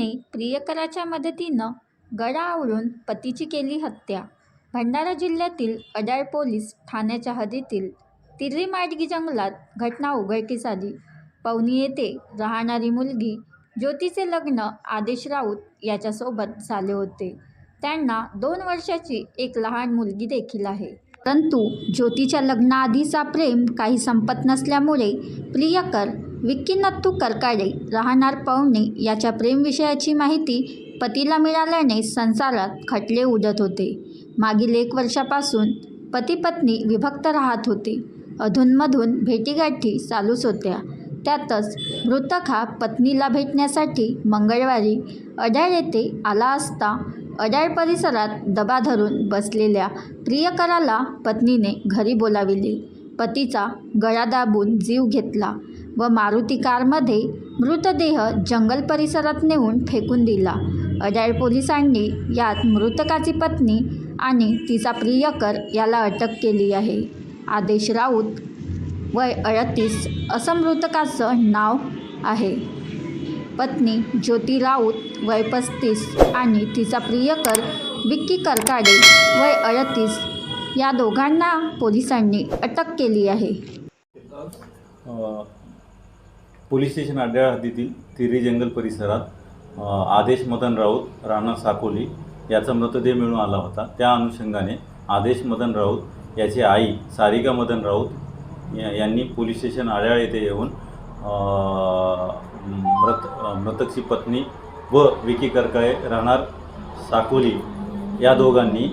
पत्नीने प्रियकराच्या मदतीनं गळा आवळून पतीची केली हत्या. भंडारा जिल्ह्यातील अडाळ पोलीस ठाण्याच्या हद्दीतील तिर्री माडगी जंगलात घटना उघडकीस आली. पवनी येथे राहणारी मुलगी ज्योतीचे लग्न आदेश राऊत याच्यासोबत झाले होते. त्यांना दोन वर्षाची एक लहान मुलगी देखील आहे. परंतु ज्योतीच्या लग्नाआधीचा प्रेम काही संपत नसल्यामुळे प्रियकर विक्की नत्तू करकाडे राहणार पवणे याच्या प्रेमविषयाची माहिती पतीला मिळाल्याने संसारात खटले उडत होते. मागील एक वर्षापासून पती पत्नी विभक्त राहत होते. अधूनमधून भेटीगाठी चालूच होत्या. त्यातच मृतक हा पत्नीला भेटण्यासाठी मंगळवारी अडाळ येथे आला असता अडाळ परिसरात दबा धरून बसलेल्या प्रियकराला पत्नीने घरी बोलाविले. पतीचा गळा दाबून जीव घेतला. व मारुती कारमध्ये मृतदेह जंगल परिसरात नेऊन फेकून दिला. अडाळ पोलिसांनी यात मृतकाची पत्नी आणि तिचा प्रियकर याला अटक केली आहे. आदेश राऊत वय अडतीस असं मृतकाचं नाव आहे. पत्नी ज्योती राऊत वय पस्तीस आणि तिचा प्रियकर विक्की करकाडे वय अडतीस या दोघांना पोलिसांनी अटक केली आहे. पोलीस स्टेशन अड्याळ हद्दीतील तिरी जंगल परिसरात आदेश मदन राऊत राणा साकोली याचा मृतदेह मिळून आला होता. त्या अनुषंगाने आदेश मदन राऊत याची आई सारिका मदन राऊत या- यांनी पोलीस स्टेशन आड्याळ येथे येऊन मृत मृतकची पत्नी व विकी करकळे राहणार साकोली या दोघांनी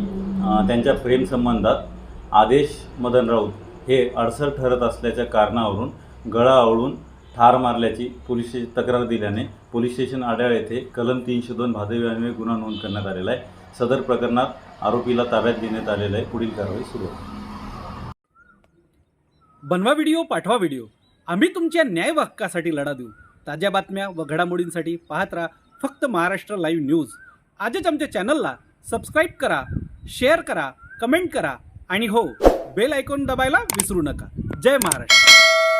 त्यांच्या प्रेमसंबंधात आदेश मदन राऊत हे अडसर ठरत असल्याच्या कारणावरून गळा आवळून ठार मारल्याची पोलीस तक्रार दिल्याने पोलीस स्टेशन आढळ येथे कलम तीनशे दोन भादवी गुन्हा नोंद करण्यात आलेला आहे. सदर प्रकरणात आरोपीला ताब्यात घेण्यात आलेलं आहे. पुढील कारवाई सुरू आहे. बनवा व्हिडिओ पाठवा व्हिडिओ. आम्ही तुमच्या न्याय हक्कासाठी लढा देऊ. ताज्या बातम्या व घडामोडींसाठी पाहत राहा फक्त महाराष्ट्र लाईव्ह न्यूज. आजच आमच्या चॅनलला सबस्क्राईब करा शेअर करा कमेंट करा आणि हो बेल आयकॉन दबायला विसरू नका. जय महाराष्ट्र.